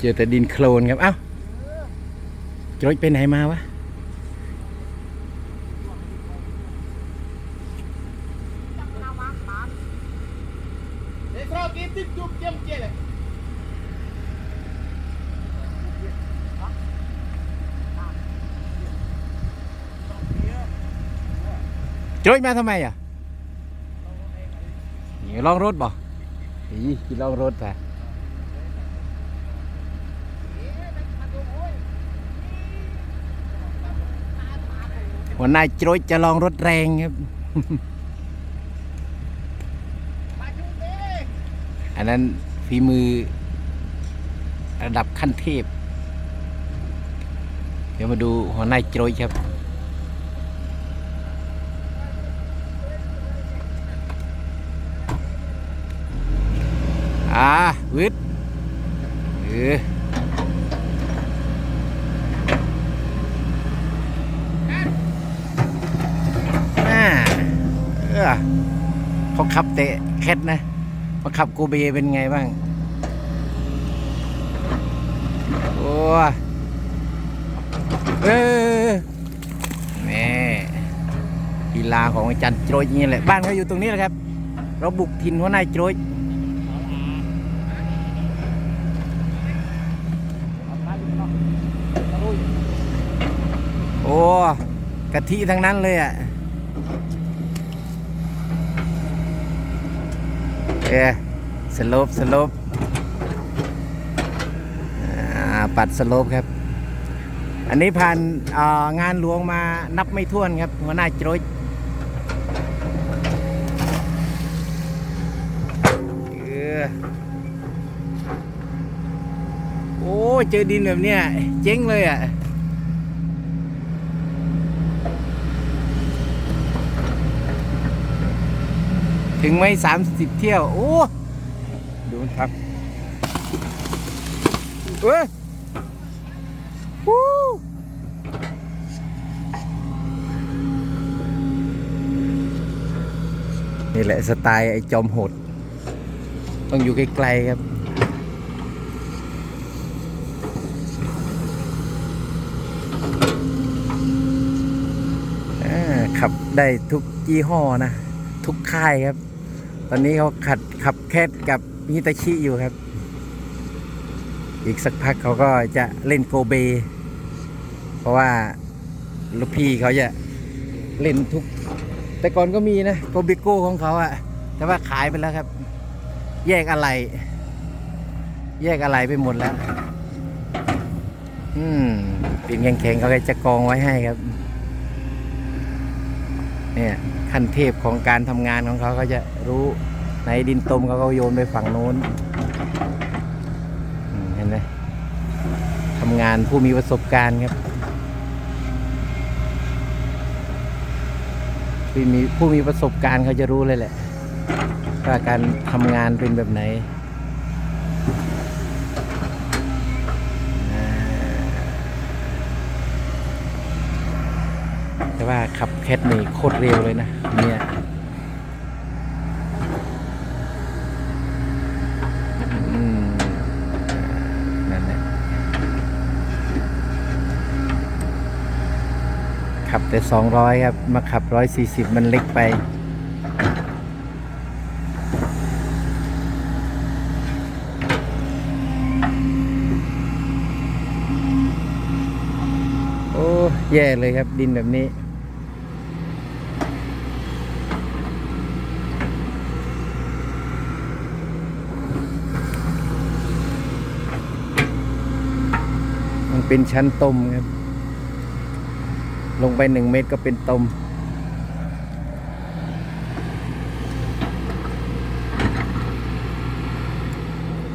เจอแต่ดินโคลนครับ เอ้าโจยไปไหนมาวะ Để sao cái tiếp tục kiếm kia này โจยมาทำไมอะนี่ลองรถบ่อีกินลองรถไป หัวหน้าโจยจะลองรถแรงครับ Bà chú đi อันนั้นฝีมือระดับขั้นเทพ เดี๋ยวมาดูหัวหน้าโจยครับอ่าวิทย์เอออ่าเออเขาขับเตะแคทนะมาขับโกเบเป็นไงบ้าง โอ้เออแม่กีฬาของอาจารย์โจรนี่แหละ บ้านเขาอยู่ตรงนี้แหละครับ เราบุกถิ่นหัวน้าโจรโอ้กะทิทั้งนั้นเลยอะ เออสลปสลปอ่าปัดสลปครับ อันนี้ผ่านอ่างานหลวงมานับไม่ถ้วนครับหัวหน้าโจรยโอ้ เจอดินแบบเนี้ยเจ๊งเลยอะ ถึงไหมสามสิบเที่ยว โอ้ ดูมันครับเอ้ยวู้นี่แหละสไตล์ไอ้จอมโหด ต้องอยู่ไกลๆครับขับได้ทุกยี่ห้อนะ ทุกค่ายครับ ตอนนี้เขาขัดขับแคทกับฮิตาชิอยู่ครับ อีกสักพักเขาก็จะเล่นโกเบ เพราะว่าลูกพี่เขาจะเล่นทุก แต่ก่อนก็มีนะโกเบโก้ของเขาอะแต่ว่าขายไปแล้วครับ แยกอะไร แยกอะไรไปหมดแล้ว อืมปีนแข็งๆเขาจะกองไว้ให้ครับ เนี่ย ขั้นเทพของการทำงานของเขาเขาจะรู้ในดินตมเขาก็โยนไปฝั่งโน้นเห็นไหมทำงานผู้มีประสบการณ์ครับผู้มีผู้มีประสบการณ์เขาจะรู้เลยแหละว่าการทำงานเป็นแบบไหนแต่ว่าขับ ทนี่โคตรเร็วเลยนะเนี่ยนั่นแหละขับแต่ 200 ครับ มาขับ 140 มันเล็กไปโอ้แย่เลยครับดินแบบนี้ เป็นชั้นต้มครับ ลงไปหนึ่งเมตรก็เป็นต้ม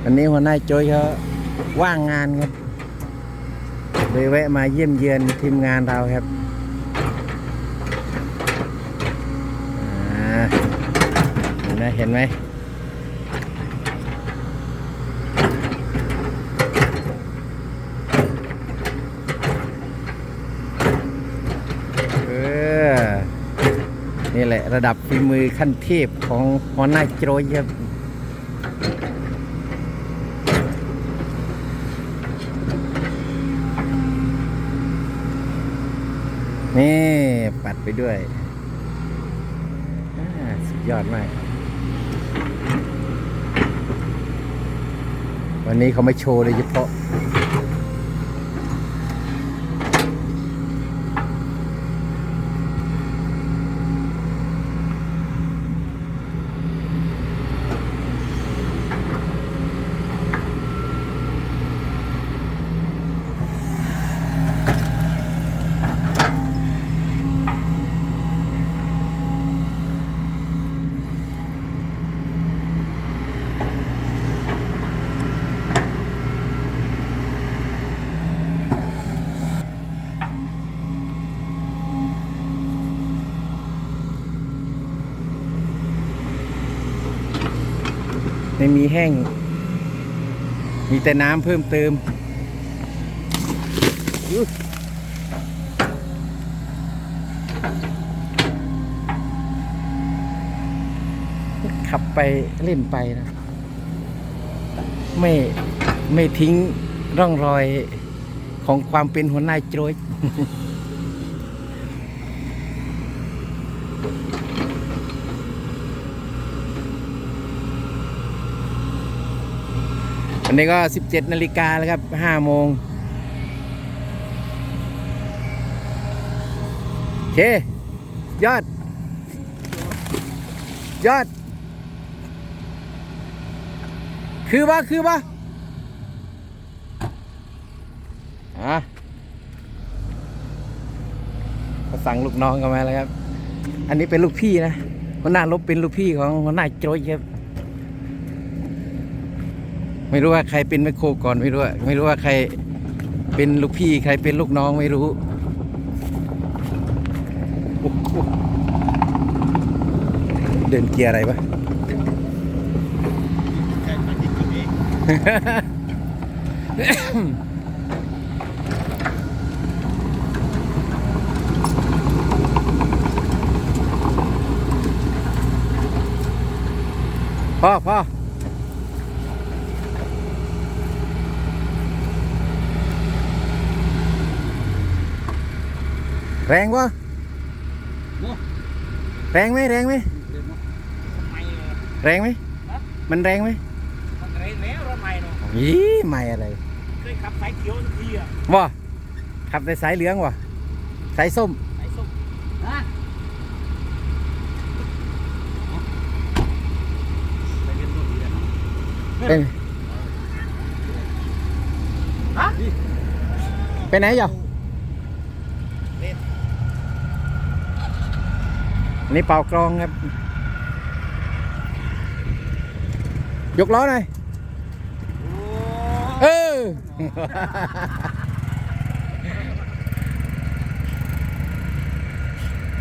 วันนี้หัวหน้าโจยเขาว่างงานครับเลยแวะมาเยี่ยมเยือนทีมงานเราครับอ่าเห็นไหมเห็นไหม ระดับฝีมือขั้นเทพของหัวหน้าโจยครับนี่ปัดไปด้วยสุดยอดมาก วันนี้เขาไม่โชว์เลยเฉพาะ ไม่มีแห้ง มีแต่น้ำเพิ่มเติมขับไปเล่นไปนะ ไม่ไม่ทิ้งร่องรอยของความเป็นหัวหน้าโจร นนี้ก็ 17นาฬิกาแล้วครับ5โมงโอเค ยอด ยอด คือปะคือปะอะสั่งลูกน้องกันมาแล้วครับ อันนี้เป็นลูกพี่นะหัวหน้าลบเป็นลูกพี่ของหัวหน้าโจยครับ ไม่รู้ว่าใครเป็นแมคโครก่อนไม่รู้ว่าไม่รู้ว่าใครเป็นลูกพี่ใครเป็นลูกน้องไม่รู้เดินเกียร์อะไรปะแค่มาจิกตัวเองพ่อพ่อ แรงวะแรงไหมแรงไหมทำไมเออแรงไหมมันแรงไหมมันเร็วแล้วรถใหม่เนาะยี่ไม่อะไรเคยขับสายเขียวทุกทีอะวะขับในสายเหลืองวะสายส้มสายส้มฮะไปเรียนรู้ดีเลยเป็นฮะไปไหนเหรอ เล่น อั นนี้เป่ากรองครับ ยกล้อหน่อยโอ้เออ